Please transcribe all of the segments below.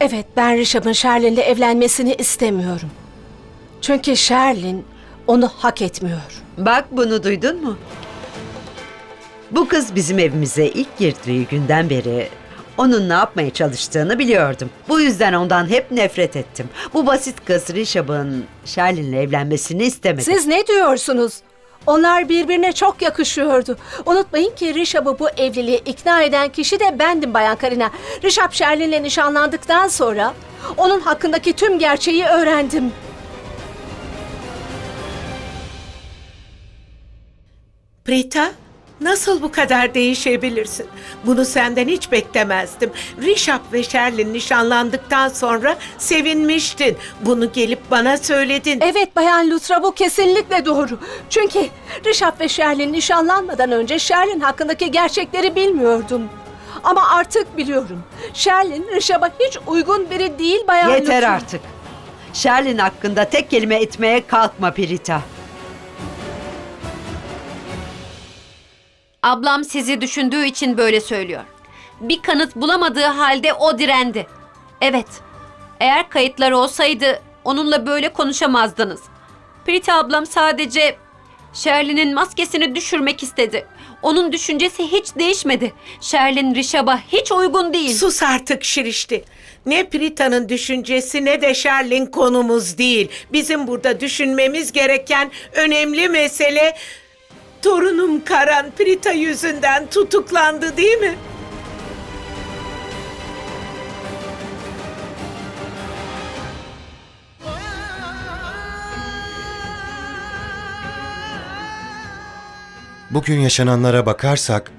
Evet, ben Rişap'ın Sherlin'le evlenmesini istemiyorum. Çünkü Sherlin onu hak etmiyor. Bak bunu duydun mu? Bu kız bizim evimize ilk girdiği günden beri onun ne yapmaya çalıştığını biliyordum. Bu yüzden ondan hep nefret ettim. Bu basit kız Rişab'ın Sherlin'le evlenmesini istemedi. Siz ne diyorsunuz? Onlar birbirine çok yakışıyordu. Unutmayın ki Rişap'ı bu evliliğe ikna eden kişi de bendim Bayan Karina. Rişap Sherlin'le nişanlandıktan sonra onun hakkındaki tüm gerçeği öğrendim. Prita, nasıl bu kadar değişebilirsin? Bunu senden hiç beklemezdim. Rişap ve Sherlin nişanlandıktan sonra sevinmiştin. Bunu gelip bana söyledin. Evet Bayan Lutra bu kesinlikle doğru. Çünkü Rişap ve Sherlin nişanlanmadan önce Sherlin hakkındaki gerçekleri bilmiyordum. Ama artık biliyorum. Sherlin Rişap'a hiç uygun biri değil Bayan Yeter Lutra. artık. Sherlin hakkında tek kelime etmeye kalkma Pirita. Ablam sizi düşündüğü için böyle söylüyor. Bir kanıt bulamadığı halde o direndi. Evet, eğer kayıtlar olsaydı onunla böyle konuşamazdınız. Prita ablam sadece Sherlin'in maskesini düşürmek istedi. Onun düşüncesi hiç değişmedi. Sherlin Rişab'a hiç uygun değil. Sus artık Şirişti. Ne Prita'nın düşüncesi ne de Sherlin konumuz değil. Bizim burada düşünmemiz gereken önemli mesele... Torunum Karan Prita yüzünden tutuklandı değil mi? Bugün yaşananlara bakarsak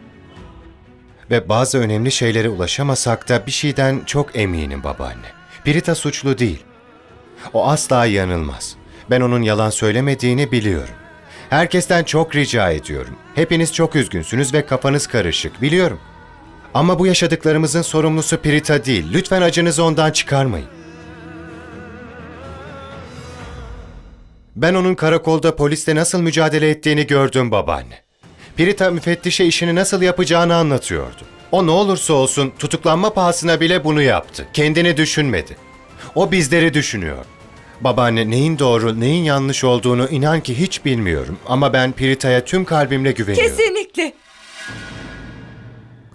ve bazı önemli şeylere ulaşamasak da bir şeyden çok eminim babaanne. Pirita suçlu değil. O asla yanılmaz. Ben onun yalan söylemediğini biliyorum. Herkesten çok rica ediyorum. Hepiniz çok üzgünsünüz ve kafanız karışık, biliyorum. Ama bu yaşadıklarımızın sorumlusu Pirita değil. Lütfen acınızı ondan çıkarmayın. Ben onun karakolda poliste nasıl mücadele ettiğini gördüm babaanne. Pirita müfettişe işini nasıl yapacağını anlatıyordu. O ne olursa olsun tutuklanma pahasına bile bunu yaptı. Kendini düşünmedi. O bizleri düşünüyor. Babaanne neyin doğru, neyin yanlış olduğunu inan ki hiç bilmiyorum. Ama ben Pirita'ya tüm kalbimle güveniyorum. Kesinlikle.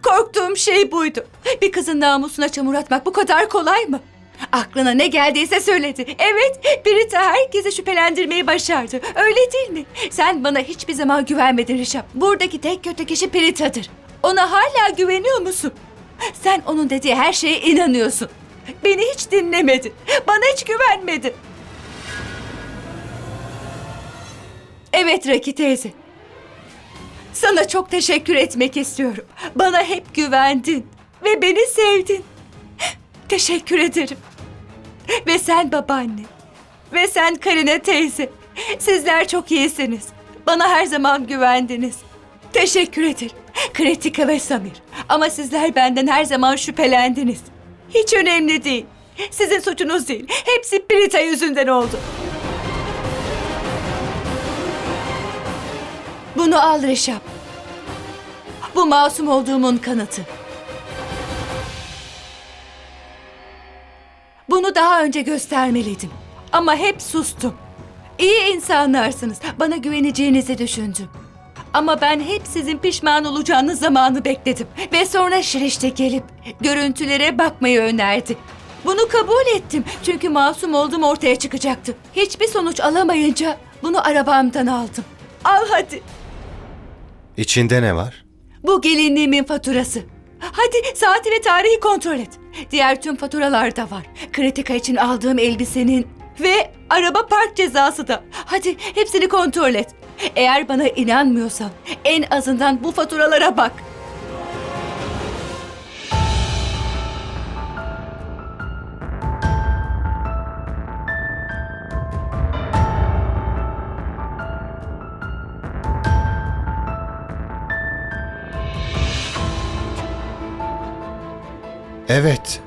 Korktuğum şey buydu. Bir kızın namusuna çamur atmak bu kadar kolay mı? Aklına ne geldiyse söyledi. Evet, Brita herkese şüphelendirmeyi başardı. Öyle değil mi? Sen bana hiçbir zaman güvenmedin Rişap. Buradaki tek kötü kişi Brita'dır. Ona hala güveniyor musun? Sen onun dediği her şeye inanıyorsun. Beni hiç dinlemedin. Bana hiç güvenmedin. Evet Raki teyze. Sana çok teşekkür etmek istiyorum. Bana hep güvendin ve beni sevdin. Teşekkür ederim. Ve sen babaanne. Ve sen Karine teyze. Sizler çok iyisiniz. Bana her zaman güvendiniz. Teşekkür ederim. Kritika ve Samir. Ama sizler benden her zaman şüphelendiniz. Hiç önemli değil. Sizin suçunuz değil. Hepsi Brita yüzünden oldu. Bunu al Reşap. Bu masum olduğumun kanıtı. Bunu daha önce göstermeliydim. Ama hep sustum. İyi insanlarsınız. Bana güveneceğinizi düşündüm. Ama ben hep sizin pişman olacağınız zamanı bekledim. Ve sonra Şirişte gelip görüntülere bakmayı önerdi. Bunu kabul ettim. Çünkü masum olduğum ortaya çıkacaktı. Hiçbir sonuç alamayınca bunu arabamdan aldım. Al hadi. İçinde ne var? Bu gelinliğimin faturası. Hadi saati ve tarihi kontrol et. Diğer tüm faturalar da var. Kritika için aldığım elbisenin ve araba park cezası da. Hadi hepsini kontrol et. Eğer bana inanmıyorsan en azından bu faturalara bak. Evet,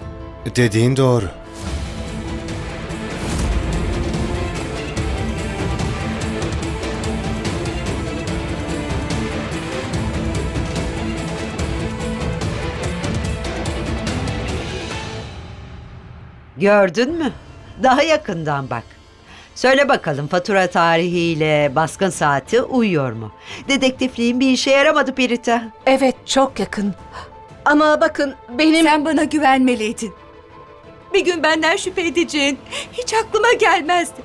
dediğin doğru. Gördün mü? Daha yakından bak. Söyle bakalım fatura tarihiyle baskın saati uyuyor mu? Dedektifliğin bir işe yaramadı Pirita. Evet çok yakın. Ama bakın benim... Sen bana güvenmeliydin. Bir gün benden şüphe edeceğin hiç aklıma gelmezdi.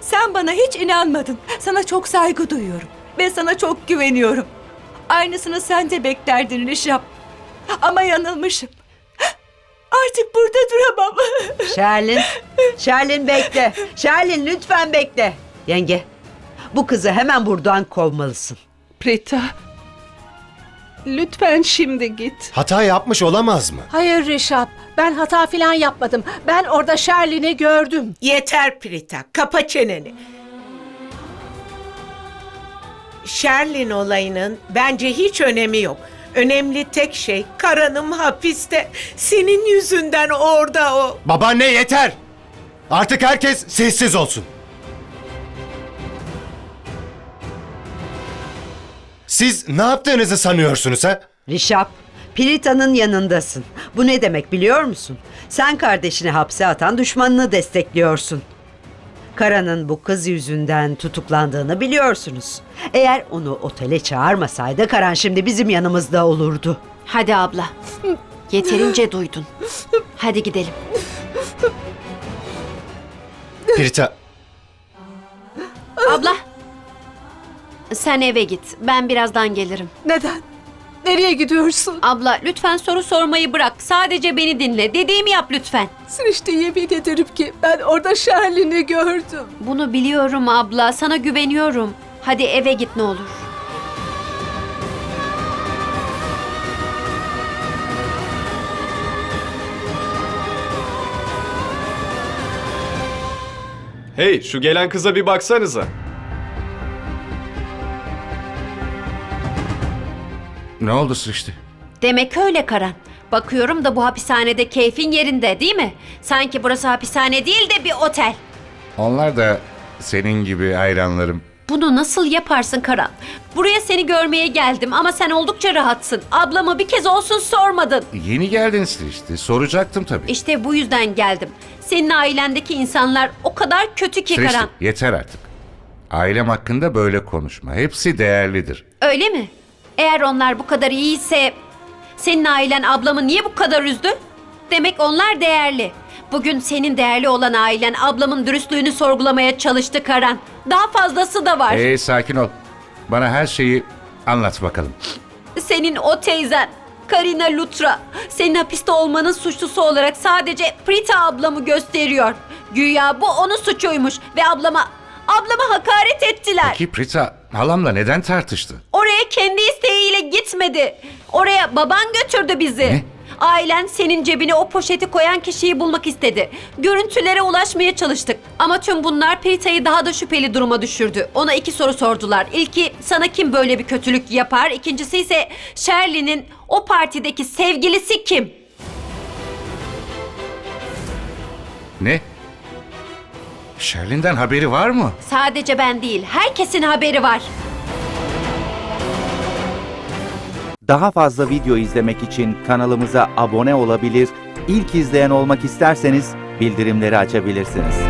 Sen bana hiç inanmadın. Sana çok saygı duyuyorum. Ve sana çok güveniyorum. Aynısını sen de beklerdin Rişap. Ama yanılmışım. Artık burada duramam. Şerlin, Şerlin bekle. Şerlin lütfen bekle. Yenge, bu kızı hemen buradan kovmalısın. Prita. Lütfen şimdi git. Hata yapmış olamaz mı? Hayır Rişap, ben hata falan yapmadım. Ben orada Sherlin'i gördüm. Yeter Prita, kapa çeneni. Sherlin olayının bence hiç önemi yok. Önemli tek şey Karan'ım hapiste. Senin yüzünden orada o. Babaanne yeter! Artık herkes sessiz olsun. Siz ne yaptığınızı sanıyorsunuz ha? Rişap, Pirita'nın yanındasın. Bu ne demek biliyor musun? Sen kardeşini hapse atan düşmanını destekliyorsun. Kara'nın bu kız yüzünden tutuklandığını biliyorsunuz. Eğer onu otele çağırmasaydı Karan şimdi bizim yanımızda olurdu. Hadi abla. Yeterince duydun. Hadi gidelim. Pirita, Abla. Sen eve git. Ben birazdan gelirim. Neden? Nereye gidiyorsun? Abla lütfen soru sormayı bırak. Sadece beni dinle. Dediğimi yap lütfen. Sirişte yemin ederim ki ben orada Sherlin'i gördüm. Bunu biliyorum abla. Sana güveniyorum. Hadi eve git ne olur. Hey şu gelen kıza bir baksanıza. Ne oldu sıçtı? Demek öyle Karan. Bakıyorum da bu hapishanede keyfin yerinde değil mi? Sanki burası hapishane değil de bir otel. Onlar da senin gibi hayranlarım. Bunu nasıl yaparsın Karan? Buraya seni görmeye geldim ama sen oldukça rahatsın. Ablama bir kez olsun sormadın. Yeni geldin sıçtı. Soracaktım tabii. İşte bu yüzden geldim. Senin ailendeki insanlar o kadar kötü ki Sırıştı, Karan. yeter artık. Ailem hakkında böyle konuşma. Hepsi değerlidir. Öyle mi? Eğer onlar bu kadar iyiyse senin ailen ablamı niye bu kadar üzdü? Demek onlar değerli. Bugün senin değerli olan ailen ablamın dürüstlüğünü sorgulamaya çalıştı Karan. Daha fazlası da var. Ee sakin ol. Bana her şeyi anlat bakalım. Senin o teyzen Karina Lutra senin hapiste olmanın suçlusu olarak sadece Prita ablamı gösteriyor. Güya bu onun suçuymuş ve ablama ablama hakaret ettiler. Peki Prita halamla neden tartıştı? Oraya kendi isteğiyle gitmedi. Oraya baban götürdü bizi. Ne? Ailen senin cebine o poşeti koyan kişiyi bulmak istedi. Görüntülere ulaşmaya çalıştık. Ama tüm bunlar Prita'yı daha da şüpheli duruma düşürdü. Ona iki soru sordular. İlki sana kim böyle bir kötülük yapar? İkincisi ise Shirley'nin o partideki sevgilisi kim? Ne? Sherlin'den haberi var mı? Sadece ben değil, herkesin haberi var. Daha fazla video izlemek için kanalımıza abone olabilir, ilk izleyen olmak isterseniz bildirimleri açabilirsiniz.